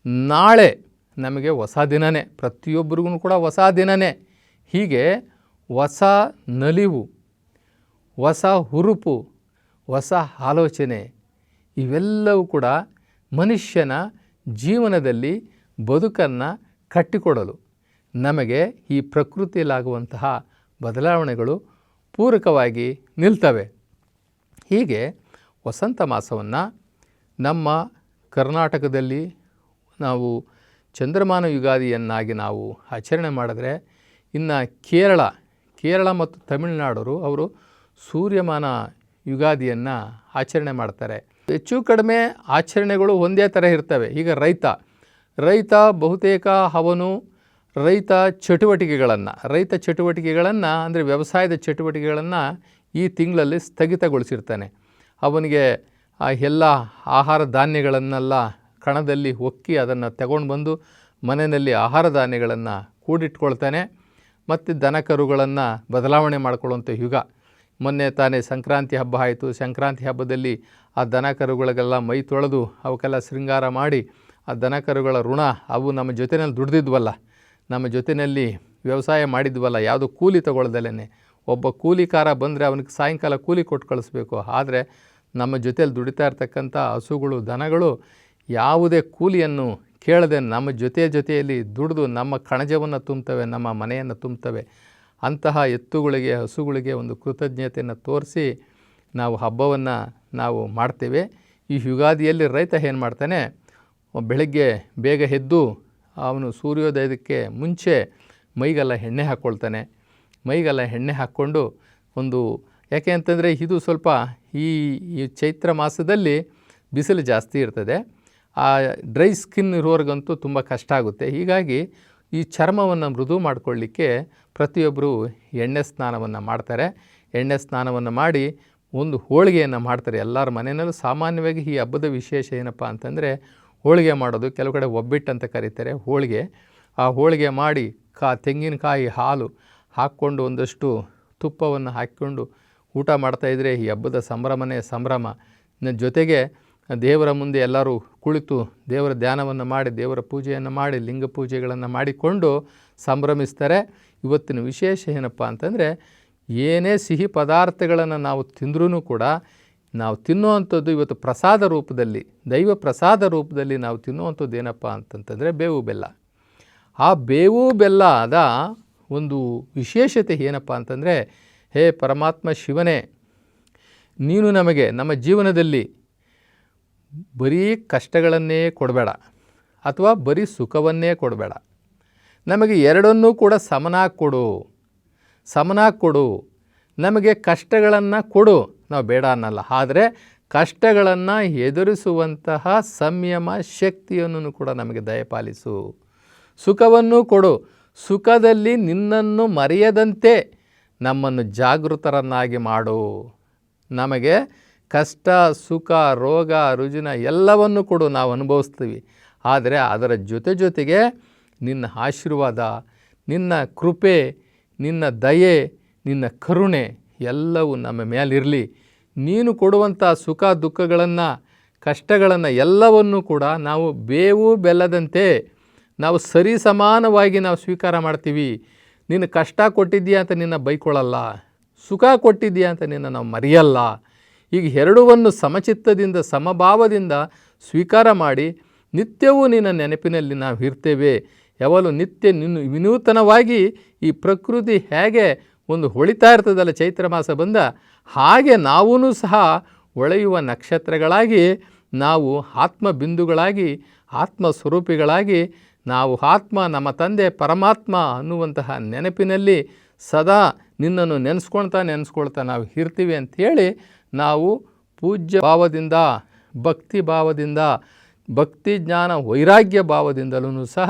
ನಾಳೆ ನಮಗೆ ಹೊಸ ದಿನನೇ, ಪ್ರತಿಯೊಬ್ಬರಿಗೂ ಕೂಡ ಹೊಸ ದಿನನೇ. ಹೀಗೆ ಹೊಸ ನಲಿವು, ಹೊಸ ಹುರುಪು, ಹೊಸ ಆಲೋಚನೆ ಇವೆಲ್ಲವೂ ಕೂಡ ಮನುಷ್ಯನ ಜೀವನದಲ್ಲಿ ಬದುಕನ್ನು ಕಟ್ಟಿಕೊಡಲು ನಮಗೆ ಈ ಪ್ರಕೃತಿಯಲ್ಲಾಗುವಂತಹ ಬದಲಾವಣೆಗಳು ಪೂರಕವಾಗಿ ನಿಲ್ತವೆ. ಹೀಗೆ ವಸಂತ ಮಾಸವನ್ನು ನಮ್ಮ ಕರ್ನಾಟಕದಲ್ಲಿ ನಾವು ಚಂದ್ರಮಾನ ಯುಗಾದಿಯನ್ನಾಗಿ ನಾವು ಆಚರಣೆ ಮಾಡಿದ್ರೆ ಇನ್ನು ಕೇರಳ ಕೇರಳ ಮತ್ತು ತಮಿಳುನಾಡವರು ಅವರು ಸೂರ್ಯಮಾನ ಯುಗಾದಿಯನ್ನು ಆಚರಣೆ ಮಾಡ್ತಾರೆ. ಹೆಚ್ಚು ಕಡಿಮೆ ಆಚರಣೆಗಳು ಒಂದೇ ಥರ ಇರ್ತವೆ. ಈಗ ರೈತ ರೈತ ಬಹುತೇಕ ಅವನು ರೈತ ಚಟುವಟಿಕೆಗಳನ್ನು ರೈತ ಚಟುವಟಿಕೆಗಳನ್ನು ಅಂದರೆ ವ್ಯವಸಾಯದ ಚಟುವಟಿಕೆಗಳನ್ನು ಈ ತಿಂಗಳಲ್ಲಿ ಸ್ಥಗಿತಗೊಳಿಸಿರ್ತಾನೆ. ಅವನಿಗೆ ಆ ಎಲ್ಲ ಆಹಾರ ಧಾನ್ಯಗಳನ್ನೆಲ್ಲ ಕಣದಲ್ಲಿ ಒಕ್ಕಿ ಅದನ್ನು ತಗೊಂಡು ಬಂದು ಮನೆಯಲ್ಲಿ ಆಹಾರ ಧಾನ್ಯಗಳನ್ನು ಕೂಡಿಟ್ಕೊಳ್ತಾನೆ. ಮತ್ತು ದನ ಕರುಗಳನ್ನು ಬದಲಾವಣೆ ಮಾಡಿಕೊಳ್ಳುವಂಥ ಯುಗ. ಮೊನ್ನೆ ತಾನೇ ಸಂಕ್ರಾಂತಿ ಹಬ್ಬ ಆಯಿತು. ಸಂಕ್ರಾಂತಿ ಹಬ್ಬದಲ್ಲಿ ಆ ದನ ಕರುಗಳಿಗೆಲ್ಲ ಮೈ ತೊಳೆದು ಅವಕ್ಕೆಲ್ಲ ಶೃಂಗಾರ ಮಾಡಿ ಆ ದನ ಕರುಗಳ ಋಣ, ಅವು ನಮ್ಮ ಜೊತೆಯಲ್ಲಿ ದುಡ್ದಿದ್ವಲ್ಲ. ನಮ್ಮ ಜೊತೆಯಲ್ಲಿ ವ್ಯವಸಾಯ ಮಾಡಿದ್ವಲ್ಲ, ಯಾವುದು ಕೂಲಿ ತಗೊಳ್ದಲೇ ಒಬ್ಬ ಕೂಲಿಕಾರ ಬಂದರೆ ಅವನಿಗೆ ಸಾಯಂಕಾಲ ಕೂಲಿ ಕೊಟ್ಟು ಕಳಿಸ್ಬೇಕು. ಆದರೆ ನಮ್ಮ ಜೊತೆಯಲ್ಲಿ ದುಡಿತಾ ಇರ್ತಕ್ಕಂಥ ಹಸುಗಳು, ದನಗಳು ಯಾವುದೇ ಕೂಲಿಯನ್ನು ಕೇಳದೆ ನಮ್ಮ ಜೊತೆ ಜೊತೆಯಲ್ಲಿ ದುಡಿದು ನಮ್ಮ ಕಣಜವನ್ನು ತುಂಬ್ತವೆ ನಮ್ಮ ಮನೆಯನ್ನು ತುಂಬ್ತವೆ ಅಂತಹ ಎತ್ತುಗಳಿಗೆ, ಹಸುಗಳಿಗೆ ಒಂದು ಕೃತಜ್ಞತೆಯನ್ನು ತೋರಿಸಿ ನಾವು ಹಬ್ಬವನ್ನು ನಾವು ಮಾಡ್ತೇವೆ. ಈ ಯುಗಾದಿಯಲ್ಲಿ ರೈತ ಏನು ಮಾಡ್ತಾನೆ? ಬೆಳಗ್ಗೆ ಬೇಗ ಎದ್ದು ಅವನು ಸೂರ್ಯೋದಯಕ್ಕೆ ಮುಂಚೆ ಮೈಗೆಲ್ಲ ಎಣ್ಣೆ ಹಾಕ್ಕೊಳ್ತಾನೆ. ಮೈಗೆಲ್ಲ ಎಣ್ಣೆ ಹಾಕ್ಕೊಂಡು ಒಂದು, ಯಾಕೆ ಅಂತಂದರೆ ಇದು ಸ್ವಲ್ಪ ಈ ಈ ಚೈತ್ರ ಮಾಸದಲ್ಲಿ ಬಿಸಿಲು ಜಾಸ್ತಿ ಇರ್ತದೆ. ಆ ಡ್ರೈ ಸ್ಕಿನ್ ಇರೋರಿಗಂತೂ ತುಂಬ ಕಷ್ಟ ಆಗುತ್ತೆ. ಹೀಗಾಗಿ ಈ ಚರ್ಮವನ್ನು ಮೃದು ಮಾಡಿಕೊಳ್ಳಿಕ್ಕೆ ಪ್ರತಿಯೊಬ್ಬರು ಎಣ್ಣೆ ಸ್ನಾನವನ್ನು ಮಾಡ್ತಾರೆ. ಎಣ್ಣೆ ಸ್ನಾನವನ್ನು ಮಾಡಿ ಒಂದು ಹೋಳಿಗೆಯನ್ನು ಮಾಡ್ತಾರೆ. ಎಲ್ಲರ ಮನೆಯಲ್ಲೂ ಸಾಮಾನ್ಯವಾಗಿ ಈ ಹಬ್ಬದ ವಿಶೇಷ ಏನಪ್ಪ ಅಂತಂದರೆ ಹೋಳಿಗೆ ಮಾಡೋದು ಕೆಲವು ಕಡೆ ಒಬ್ಬಿಟ್ಟು ಅಂತ ಕರೀತಾರೆ. ಹೋಳಿಗೆ, ಆ ಹೋಳಿಗೆ ಮಾಡಿ ಕಾ ತೆಂಗಿನಕಾಯಿ ಹಾಲು ಹಾಕ್ಕೊಂಡು ಒಂದಷ್ಟು ತುಪ್ಪವನ್ನು ಹಾಕಿಕೊಂಡು ಊಟ ಮಾಡ್ತಾಯಿದ್ರೆ ಈ ಹಬ್ಬದ ಸಂಭ್ರಮನೇ ಸಂಭ್ರಮ. ಜೊತೆಗೆ ದೇವರ ಮುಂದೆ ಎಲ್ಲರೂ ಕುಳಿತು ದೇವರ ಧ್ಯಾನವನ್ನು ಮಾಡಿ, ದೇವರ ಪೂಜೆಯನ್ನು ಮಾಡಿ, ಲಿಂಗ ಪೂಜೆಗಳನ್ನು ಮಾಡಿಕೊಂಡು ಸಂಭ್ರಮಿಸ್ತಾರೆ. ಇವತ್ತಿನ ವಿಶೇಷ ಏನಪ್ಪ ಅಂತಂದರೆ ಏನೇ ಸಿಹಿ ಪದಾರ್ಥಗಳನ್ನು ನಾವು ತಿಂದ್ರೂ ಕೂಡ ನಾವು ತಿನ್ನುವಂಥದ್ದು ಇವತ್ತು ಪ್ರಸಾದ ರೂಪದಲ್ಲಿ, ದೈವ ಪ್ರಸಾದ ರೂಪದಲ್ಲಿ ನಾವು ತಿನ್ನುವಂಥದ್ದು ಏನಪ್ಪ ಅಂತಂತಂದರೆ ಬೇವು ಬೆಲ್ಲ. ಆ ಬೇವು ಬೆಲ್ಲದ ಒಂದು ವಿಶೇಷತೆ ಏನಪ್ಪ ಅಂತಂದರೆ, ಹೇ ಪರಮಾತ್ಮ ಶಿವನೇ, ನೀನು ನಮಗೆ, ನಮ್ಮ ಜೀವನದಲ್ಲಿ ಬರೀ ಕಷ್ಟಗಳನ್ನೇ ಕೊಡಬೇಡ ಅಥವಾ ಬರೀ ಸುಖವನ್ನೇ ಕೊಡಬೇಡ. ನಮಗೆ ಎರಡನ್ನೂ ಕೂಡ ಸಮನಾಗಿ ಕೊಡು ಸಮನಾಗಿ ಕೊಡು, ನಮಗೆ ಕಷ್ಟಗಳನ್ನು ಕೊಡು. ನಾವು ಬೇಡ ಅನ್ನಲ್ಲ. ಆದರೆ ಕಷ್ಟಗಳನ್ನು ಎದುರಿಸುವಂತಹ ಸಂಯಮ, ಶಕ್ತಿಯನ್ನು ಕೂಡ ನಮಗೆ ದಯಪಾಲಿಸು ಸುಖವನ್ನು ಕೊಡು. ಸುಖದಲ್ಲಿ ನಿನ್ನನ್ನು ಮರೆಯದಂತೆ ನಮ್ಮನ್ನು ಜಾಗೃತರನ್ನಾಗಿ ಮಾಡು. ನಮಗೆ ಕಷ್ಟ, ಸುಖ, ರೋಗ, ರುಜಿನ ಎಲ್ಲವನ್ನು ಕೊಡು ನಾವು ಅನುಭವಿಸ್ತೀವಿ. ಆದರೆ ಅದರ ಜೊತೆ ಜೊತೆಗೆ ನಿನ್ನ ಆಶೀರ್ವಾದ, ನಿನ್ನ ಕೃಪೆ, ನಿನ್ನ ದಯೆ, ನಿನ್ನ ಕರುಣೆ ಎಲ್ಲವೂ ನಮ್ಮ ಮೇಲಿರಲಿ ನೀನು ಕೊಡುವಂಥ ಸುಖ ದುಃಖಗಳನ್ನು, ಕಷ್ಟಗಳನ್ನು ಎಲ್ಲವನ್ನು ಕೂಡ ನಾವು ಬೇವು ಬೆಲ್ಲದಂತೆ ನಾವು ಸರಿ ಸಮಾನವಾಗಿ ನಾವು ಸ್ವೀಕಾರ ಮಾಡ್ತೀವಿ. ನೀನು ಕಷ್ಟ ಕೊಟ್ಟಿದ್ದೀಯಾ ಅಂತ ನಿನ್ನ ಬೈಕೊಳ್ಳಲ್ಲ. ಸುಖ ಕೊಟ್ಟಿದ್ದೀಯಾ ಅಂತ ನಿನ್ನ ನಾವು ಮರೆಯಲ್ಲ. ಈಗ ಎರಡವನ್ನು ಸಮಚಿತ್ತದಿಂದ, ಸಮಭಾವದಿಂದ ಸ್ವೀಕಾರ ಮಾಡಿ ನಿತ್ಯವೂ ನಿನ್ನ ನೆನಪಿನಲ್ಲಿ ನಾವು ಇರ್ತೇವೆ. ಯಾವಾಗಲೂ ನಿತ್ಯ ನಿನ್ನ ವಿನೂತನವಾಗಿ ಈ ಪ್ರಕೃತಿ ಹೇಗೆ ಒಂದು ಹೊಳಿತಾ ಇರ್ತದಲ್ಲ ಚೈತ್ರ ಮಾಸ ಬಂದ, ಹಾಗೆ ನಾವೂ ಸಹ ಹೊಳೆಯುವ ನಕ್ಷತ್ರಗಳಾಗಿ, ನಾವು ಆತ್ಮ ಬಿಂದುಗಳಾಗಿ ಆತ್ಮ ಸ್ವರೂಪಿಗಳಾಗಿ ನಾವು ಆತ್ಮ ನಮ್ಮ ತಂದೆ ಪರಮಾತ್ಮ ಅನ್ನುವಂತಹ ನೆನಪಿನಲ್ಲಿ ಸದಾ ನಿನ್ನನ್ನು ನೆನೆಸ್ಕೊಳ್ತಾ ನೆನೆಸ್ಕೊಳ್ತಾ ನಾವು ಇರ್ತೀವಿ ಅಂಥೇಳಿ ನಾವು ಪೂಜ್ಯ ಭಾವದಿಂದ, ಭಕ್ತಿ ಭಾವದಿಂದ, ಭಕ್ತಿ ಜ್ಞಾನ ವೈರಾಗ್ಯ ಭಾವದಿಂದಲೂ ಸಹ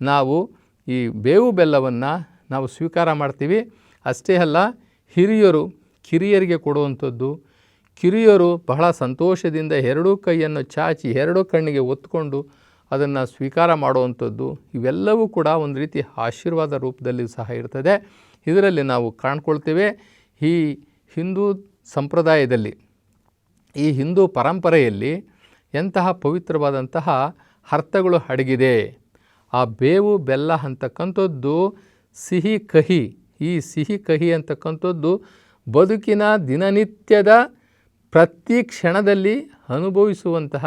ನಾವು ಈ ಬೇವು ಬೆಲ್ಲವನ್ನು ನಾವು ಸ್ವೀಕಾರ ಮಾಡ್ತೀವಿ. ಅಷ್ಟೇ ಅಲ್ಲ, ಹಿರಿಯರು ಕಿರಿಯರಿಗೆ ಕೊಡುವಂಥದ್ದು. ಕಿರಿಯರು ಬಹಳ ಸಂತೋಷದಿಂದ ಎರಡೂ ಕೈಯನ್ನು ಚಾಚಿ, ಎರಡೂ ಕಣ್ಣಿಗೆ ಒತ್ಕೊಂಡು ಅದನ್ನು ಸ್ವೀಕಾರ ಮಾಡುವಂಥದ್ದು. ಇವೆಲ್ಲವೂ ಕೂಡ ಒಂದು ರೀತಿ ಆಶೀರ್ವಾದ ರೂಪದಲ್ಲಿ ಸಹ ಇರ್ತದೆ. ಇದರಲ್ಲಿ ನಾವು ಕಾಣ್ಕೊಳ್ತೇವೆ, ಈ ಹಿಂದೂ ಸಂಪ್ರದಾಯದಲ್ಲಿ, ಈ ಹಿಂದೂ ಪರಂಪರೆಯಲ್ಲಿ ಎಂತಹ ಪವಿತ್ರವಾದಂತಹ ಅರ್ಥಗಳು ಅಡಗಿದೆ. ಆ ಬೇವು, ಬೆಲ್ಲ ಅಂತಕ್ಕಂಥದ್ದು ಸಿಹಿ, ಕಹಿ ಈ ಸಿಹಿ ಕಹಿ ಅಂತಕ್ಕಂಥದ್ದು ಬದುಕಿನ ದಿನನಿತ್ಯದ ಪ್ರತಿ ಕ್ಷಣದಲ್ಲಿ ಅನುಭವಿಸುವಂತಹ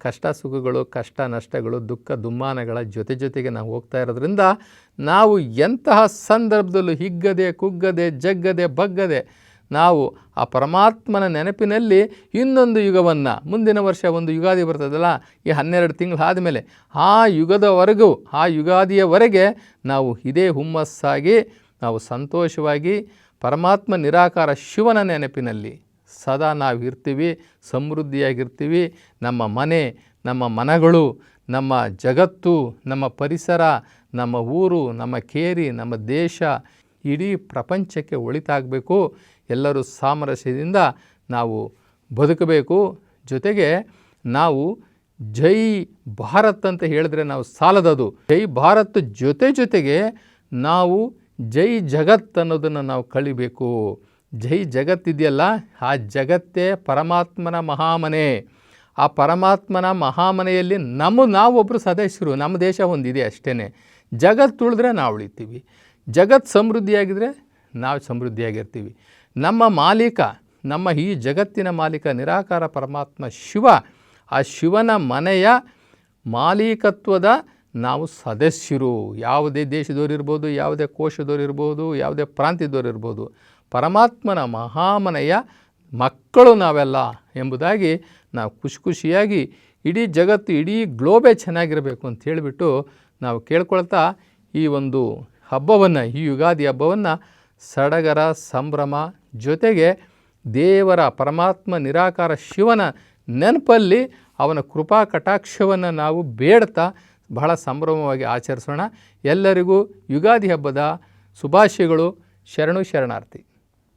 ಕಷ್ಟ ಸುಖಗಳು, ಕಷ್ಟ ನಷ್ಟಗಳು, ದುಃಖ ದುಮ್ಮಾನಗಳ ಜೊತೆ ಜೊತೆಗೆ ನಾವು ಹೋಗ್ತಾ ಇರೋದ್ರಿಂದ ನಾವು ಎಂತಹ ಸಂದರ್ಭದಲ್ಲೂ ಹಿಗ್ಗದೆ, ಕುಗ್ಗದೆ, ಜಗ್ಗದೆ, ಬಗ್ಗದೆ ನಾವು ಆ ಪರಮಾತ್ಮನ ನೆನಪಿನಲ್ಲಿ ಇನ್ನೊಂದು ಯುಗವನ್ನು, ಮುಂದಿನ ವರ್ಷ ಒಂದು ಯುಗಾದಿ ಬರ್ತದಲ್ಲ, ಈ ಹನ್ನೆರಡು ತಿಂಗಳು ಆದಮೇಲೆ ಆ ಯುಗದವರೆಗೂ, ಆ ಯುಗಾದಿಯವರೆಗೆ ನಾವು ಇದೇ ಹುಮ್ಮಸ್ಸಾಗಿ ನಾವು ಸಂತೋಷವಾಗಿ ಪರಮಾತ್ಮ ನಿರಾಕಾರ ಶಿವನ ನೆನಪಿನಲ್ಲಿ ಸದಾ ನಾವು ಇರ್ತೀವಿ ಸಮೃದ್ಧಿಯಾಗಿರ್ತೀವಿ. ನಮ್ಮ ಮನೆ, ನಮ್ಮ ಮನಗಳು, ನಮ್ಮ ಜಗತ್ತು, ನಮ್ಮ ಪರಿಸರ, ನಮ್ಮ ಊರು, ನಮ್ಮ ಕೇರಿ, ನಮ್ಮ ದೇಶ ಇಡೀ ಪ್ರಪಂಚಕ್ಕೆ ಒಳಿತಾಗಬೇಕು. ಎಲ್ಲರೂ ಸಾಮರಸ್ಯದಿಂದ ನಾವು ಬದುಕಬೇಕು. ಜೊತೆಗೆ ನಾವು ಜೈ ಭಾರತ್ ಅಂತ ಹೇಳಿದ್ರೆ ನಾವು ಸಾಲದದು. ಜೈ ಭಾರತ್ ಜೊತೆ ಜೊತೆಗೆ ನಾವು ಜೈ ಜಗತ್ ಅನ್ನೋದನ್ನು ನಾವು ಕಳಿಬೇಕು. ಜೈ ಜಗತ್ತಿದೆಯಲ್ಲ ಆ ಜಗತ್ತೇ ಪರಮಾತ್ಮನ ಮಹಾಮನೆ. ಆ ಪರಮಾತ್ಮನ ಮಹಾಮನೆಯಲ್ಲಿ ನಮ್ಮ ನಾವೊಬ್ಬರು ಸದಸ್ಯರು, ನಮ್ಮ ದೇಶ ಒಂದಿದೆ ಅಷ್ಟೇ ಜಗತ್ತು ಉಳಿದ್ರೆ ನಾವು ಉಳಿತೀವಿ. ಜಗತ್ತು ಸಮೃದ್ಧಿಯಾಗಿದ್ದರೆ ನಾವು ಸಮೃದ್ಧಿಯಾಗಿರ್ತೀವಿ. ನಮ್ಮ ಮಾಲೀಕ, ನಮ್ಮ ಈ ಜಗತ್ತಿನ ಮಾಲೀಕ, ನಿರಾಕಾರ ಪರಮಾತ್ಮ ಶಿವ, ಆ ಶಿವನ ಮನೆಯ ಮಾಲೀಕತ್ವದ ನಾವು ಸದಸ್ಯರು, ಯಾವುದೇ ದೇಶದವರಿರ್ಬೋದು ಯಾವುದೇ ಕೋಶದವರಿರ್ಬೋದು ಯಾವುದೇ ಪ್ರಾಂತ್ಯದವರಿರ್ಬೋದು ಪರಮಾತ್ಮನ ಮಹಾಮನೆಯ ಮಕ್ಕಳು ನಾವೆಲ್ಲ ಎಂಬುದಾಗಿ ನಾವು ಖುಷಿ ಖುಷಿಯಾಗಿ ಇಡೀ ಜಗತ್ತು, ಇಡೀ ಗ್ಲೋಬೇ ಚೆನ್ನಾಗಿರಬೇಕು ಅಂತ ಹೇಳಿಬಿಟ್ಟು ನಾವು ಕೇಳ್ಕೊಳ್ತಾ ಈ ಒಂದು ಹಬ್ಬವನ್ನು, ಈ ಯುಗಾದಿ ಹಬ್ಬವನ್ನು ಸಡಗರ, ಸಂಭ್ರಮ ಜೊತೆಗೆ ದೇವರ ಪರಮಾತ್ಮ ನಿರಾಕಾರ ಶಿವನ ನೆನಪಲ್ಲಿ ಅವನ ಕೃಪಾ ಕಟಾಕ್ಷವನ್ನು ನಾವು ಬೇಡ್ತಾ ಬಹಳ ಸಂಭ್ರಮವಾಗಿ ಆಚರಿಸೋಣ. ಎಲ್ಲರಿಗೂ ಯುಗಾದಿ ಹಬ್ಬದ ಶುಭಾಶಯಗಳು. ಶರಣು ಶರಣಾರ್ಥಿ.